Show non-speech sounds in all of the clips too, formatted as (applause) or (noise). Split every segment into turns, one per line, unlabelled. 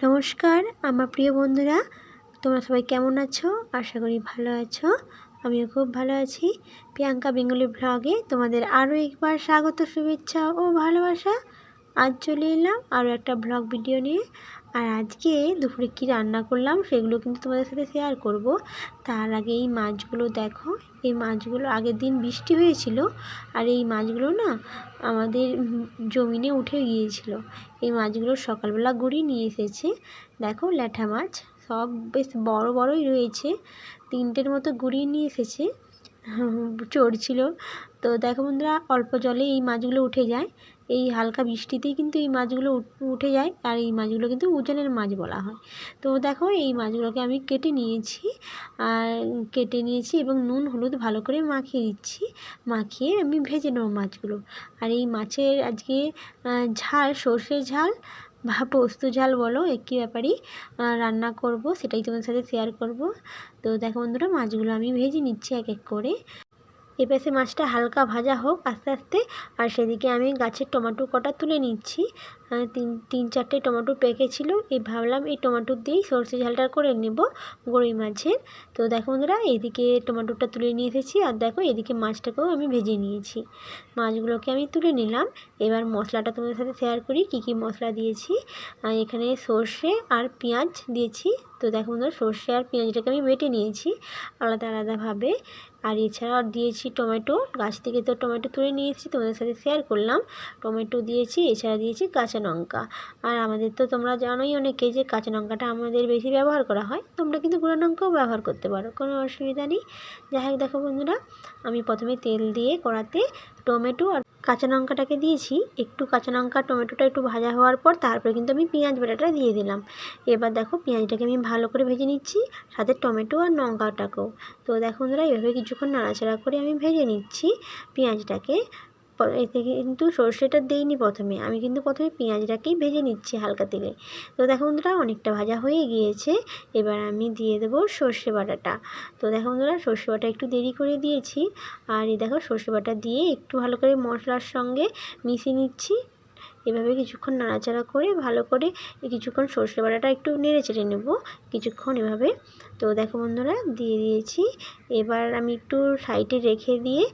নমস্কার, আমার প্রিয় বন্ধুরা, তোমরা সবাই কেমন আছো? আশা করি ভালো আছো। আমিও খুব ভালো আছি। প্রিয়াঙ্কা বেঙ্গলি ব্লগে তোমাদের আরও একবার স্বাগত, শুভেচ্ছা ও ভালোবাসা। আজ চলে এলাম আরও একটা ব্লগ ভিডিও নিয়ে। আর আজকে দুপুরে কী রান্না করলাম সেগুলো কিন্তু তোমাদের সাথে শেয়ার করব। তার আগে এই মাছগুলো দেখো। এই মাছগুলো আগের দিন বৃষ্টি হয়েছিল আর এই মাছগুলো না আমাদের জমিনে উঠে গিয়েছিল। এই মাছগুলো সকালবেলা গুড়ি নিয়ে এসেছে। দেখো ল্যাঠা মাছ, সব বেশ বড় বড়ই রয়েছে। তিনটের মতো গুড়িয়ে নিয়ে এসেছে। চড়ছিল। তো দেখো বন্ধুরা, অল্প জলে এই মাছগুলো উঠে যায়। এই হালকা বৃষ্টিতেই কিন্তু এই মাছগুলো উঠে যায় আর এই মাছগুলো কিন্তু উজানের মাছ বলা হয়। তো দেখো এই মাছগুলোকে আমি কেটে নিয়েছি আর কেটে নিয়েছি এবং নুন, হলুদ ভালো করে মাখিয়ে দিচ্ছি। মাখিয়ে আমি ভেজে নেব মাছগুলো। আর এই মাছের আজকে ঝাল, সর্ষের ঝাল বা পোস্ত ঝাল বলো, একই ব্যাপারই রান্না করব, সেটাই তোমাদের সাথে শেয়ার করব। তো দেখো বন্ধুরা, মাছগুলো আমি ভেজে নিচ্ছি এক এক করে। এপাশে মাছটা হালকা ভাজা হোক আস্তে আস্তে। আর সেদিকে আমি গাছের টমেটো কটা তুলে নিচ্ছি। তিন তিন চারটে টমেটো পেকেছিল এই ভাবলাম এই টমেটো দিয়েই সর্ষে ঝালটা করে নেব গরুই মাছের। তো দেখো বন্ধুরা, এদিকে টমেটোটা তুলে নিয়ে এসেছি আর দেখো এদিকে মাছটাকেও আমি ভেজে নিয়েছি। মাছগুলোকে আমি তুলে নিলাম। এবার মশলাটা তোমাদের সাথে শেয়ার করি, কী কী মশলা দিয়েছি। এখানে সর্ষে আর পেঁয়াজ দিয়েছি। তো দেখো বন্ধুরা, সর্ষে আর পেঁয়াজটাকে আমি বেটে নিয়েছি আলাদা আলাদাভাবে। আর এছাড়া দিয়েছি টমেটো। গাছ থেকে তো টমেটো তুলে নিয়েছি তোমাদের সাথে শেয়ার করলাম। টমেটো দিয়েছি, এছাড়া দিয়েছি কাঁচা লঙ্কা। আর আমাদের তো তোমরা জানোই অনেকে যে কাঁচা লঙ্কাটা আমাদের বেশি ব্যবহার করা হয়, তোমরা কিন্তু গুঁড়ো লঙ্কাও ব্যবহার করতে পারো, কোনো অসুবিধা নেই। যাই হোক, দেখো বন্ধুরা, আমি প্রথমে তেল দিয়ে কড়াতে টমেটো আর কাঁচা লঙ্কাটাকে দিয়েছি। একটু কাঁচা লঙ্কা, টমেটোটা একটু ভাজা হওয়ার পর তারপরে কিন্তু আমি পেঁয়াজ বাটাটা দিয়ে দিলাম। এবার দেখো, পেঁয়াজটাকে আমি ভালো করে ভেজে নিচ্ছি, সাথে টমেটো আর লঙ্কাটাকেও। তো দেখো বন্ধুরা এভাবে কিছুক্ষণ নাড়াচাড়া করে আমি ভেজে নিচ্ছি পেঁয়াজটাকে। এতে কিন্তু সর্ষেটা দিইনি প্রথমে। আমি কিন্তু প্রথমে পেঁয়াজটাকেই ভেজে নিচ্ছি হালকা তেলে। তো দেখো বন্ধুরা, অনেকটা ভাজা হয়ে গিয়েছে। এবার আমি দিয়ে দেবো সর্ষে বাটাটা। তো দেখো বন্ধুরা, সর্ষে বাটা একটু দেরি করে দিয়েছি। আর এই দেখো, সর্ষে বাটা দিয়ে একটু ভালো করে মশলার সঙ্গে মিশিয়ে নিচ্ছি। এভাবে কিছুক্ষণ নাড়াচাড়া করে ভালো করে কিছুক্ষণ সর্ষে বাটাটা একটু নেড়ে চেড়ে নেব কিছুক্ষণ এভাবে। তো দেখো বন্ধুরা, দিয়ে দিয়েছি। এবার আমি একটু সাইডে রেখে দিয়ে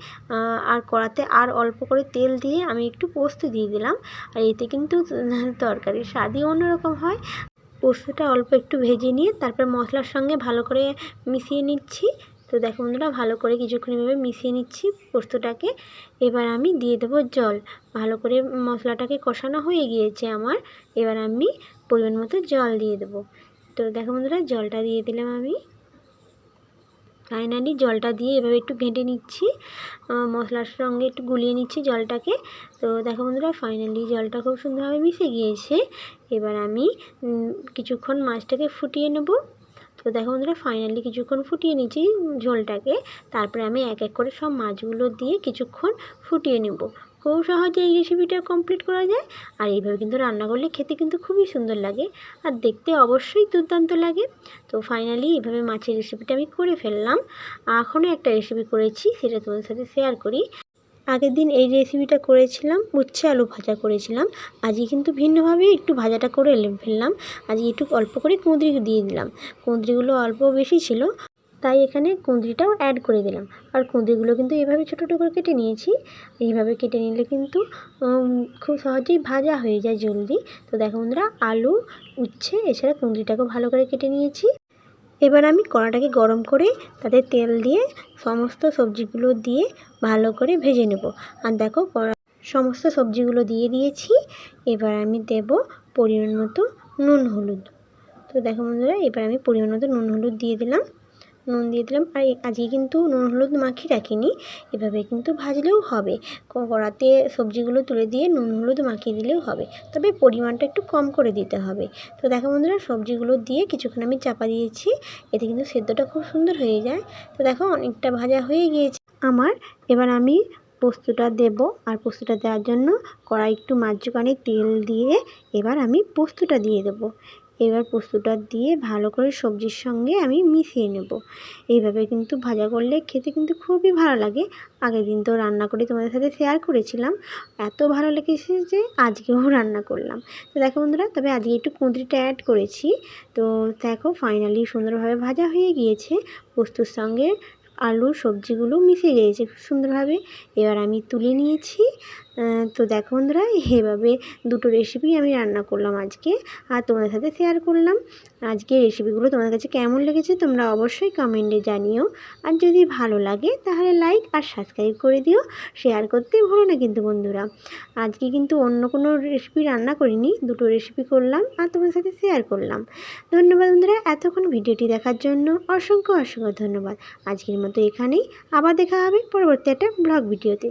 আর কড়াতে আর অল্প করে তেল দিয়ে আমি একটু পোস্ত দিয়ে দিলাম। আর এতে কিন্তু তরকারির স্বাদই অন্যরকম হয়। পোস্তটা অল্প একটু ভেজে নিয়ে তারপর মশলার সঙ্গে ভালো করে মিশিয়ে নিচ্ছি। তো দেখো বন্ধুরা, ভালো করে কিছুক্ষণ এভাবে মিশিয়ে নিচ্ছি পোস্তটাকে। এবার আমি দিয়ে দেবো জল। ভালো করে মশলাটাকে কষানো হয়ে গিয়েছে আমার। এবার আমি পরিমাণ মতো জল দিয়ে দেবো। তো দেখো বন্ধুরা, জলটা দিয়ে দিলাম আমি। ফাইনালি জলটা দিয়ে এভাবে একটু ঘেঁটে নিচ্ছি। মশলার সঙ্গে একটু গুলিয়ে নিচ্ছি জলটাকে। তো দেখো বন্ধুরা, ফাইনালি জলটা খুব সুন্দরভাবে মিশে গিয়েছে। এবার আমি কিছুক্ষণ মাছটাকে ফুটিয়ে নেব। তো দেখো বন্ধুরা ফাইনালি কিছুক্ষণ ফুটিয়ে নিচ্ছি ঝোলটাকে। তারপরে আমি এক এক করে সব মাছগুলো দিয়ে কিছুক্ষণ ফুটিয়ে নেব। খুব সহজে এই রেসিপিটা কমপ্লিট করা যায়। আর এইভাবে কিন্তু রান্না করলে খেতে কিন্তু খুবই সুন্দর লাগে আর দেখতে অবশ্যই দুর্দান্ত লাগে। তো ফাইনালি এইভাবে মাছের রেসিপিটা আমি করে ফেললাম। এখনও একটা রেসিপি করেছি, সেটা তোমাদের সাথে শেয়ার করি। আগের দিন এই রেসিপিটা করেছিলাম, উচ্ছে আলু ভাজা করেছিলাম। আজকে কিন্তু ভিন্নভাবে একটু ভাজাটা করে ফেললাম। আজকে একটু অল্প করে কুঁদরি দিয়ে দিলাম। কুঁদরিগুলো অল্প বেশি ছিল, তাই এখানে কুঁদরিটাও অ্যাড করে দিলাম। আর কুঁদরিগুলো কিন্তু এভাবে ছোটো ছোটো করে কেটে নিয়েছি। এইভাবে কেটে নিলে কিন্তু খুব সহজেই ভাজা হয়ে যায় জলদি। তো দেখো বন্ধুরা, আলু, উচ্ছে, এছাড়া কুঁদরিটাকেও ভালো করে কেটে নিয়েছি। এবার আমি কড়াটাকে গরম করে তাতে তেল দিয়ে সমস্ত সবজিগুলো দিয়ে ভালো করে ভেজে নেব। আর দেখো, কড়া সমস্ত সবজিগুলো দিয়ে দিয়েছি। এবার আমি দেব পরিমাণ মতো নুন হলুদ। তো দেখো বন্ধুরা, এবার আমি পরিমাণ মতো নুন হলুদ দিয়ে দিলাম। নুন দিয়ে দিলাম। আর আজকে কিন্তু নুন, হলুদ মাখিয়ে রাখিনি। এভাবে কিন্তু ভাজলেও হবে। কড়াতে সবজিগুলো তুলে দিয়ে নুন, হলুদ মাখিয়ে দিলেও হবে। তবে পরিমাণটা একটু কম করে দিতে হবে। তো দেখো বন্ধুরা, সবজিগুলো দিয়ে কিছুক্ষণ আমি চাপা দিয়েছি। এতে কিন্তু সেদ্ধটা খুব সুন্দর হয়ে যায়। তো দেখো, অনেকটা ভাজা হয়ে গিয়েছে। আমার এবার আমি পোস্তটা দেব। আর পোস্তটা দেওয়ার জন্য কড়াই একটু মাঝখানে তেল দিয়ে এবার আমি পোস্তটা দিয়ে দেবো। এবার পোস্তটা দিয়ে ভালো করে সবজির সঙ্গে আমি মিশিয়ে নেব। এইভাবে কিন্তু ভাজা করলে খেতে কিন্তু খুবই ভালো লাগে। আগের দিন তো রান্না করে তোমাদের সাথে শেয়ার করেছিলাম। এত ভালো লেগেছে যে আজকেও (laughs) রান্না করলাম। তো দেখো বন্ধুরা, তবে আজকে একটু কুঁদরিটা অ্যাড করেছি। তো দেখো ফাইনালি সুন্দরভাবে ভাজা হয়ে গিয়েছে। পোস্তর সঙ্গে আলু সবজিগুলো মিশে গিয়েছে খুব সুন্দরভাবে। এবার আমি তুলে নিয়েছি। তো দেখো বন্ধুরা, এভাবে দুটো রেসিপি আমি রান্না করলাম আজকে আর তোমাদের সাথে শেয়ার করলাম। আজকে রেসিপিগুলো তোমাদের কাছে কেমন লেগেছে তোমরা অবশ্যই কমেন্টে জানিও। আর যদি ভালো লাগে, তাহলে লাইক আর সাবস্ক্রাইব করে দিও। শেয়ার করতে ভুলো না কিন্তু বন্ধুরা। আজকে কিন্তু অন্য কোনো রেসিপি রান্না করিনি, দুটো রেসিপি করলাম আর তোমাদের সাথে শেয়ার করলাম। ধন্যবাদ বন্ধুরা, এতক্ষণ ভিডিওটি দেখার জন্য অসংখ্য অসংখ্য ধন্যবাদ। আজকের মতো এখানেই, আবার দেখা হবে পরবর্তী একটা ব্লগ ভিডিওতে।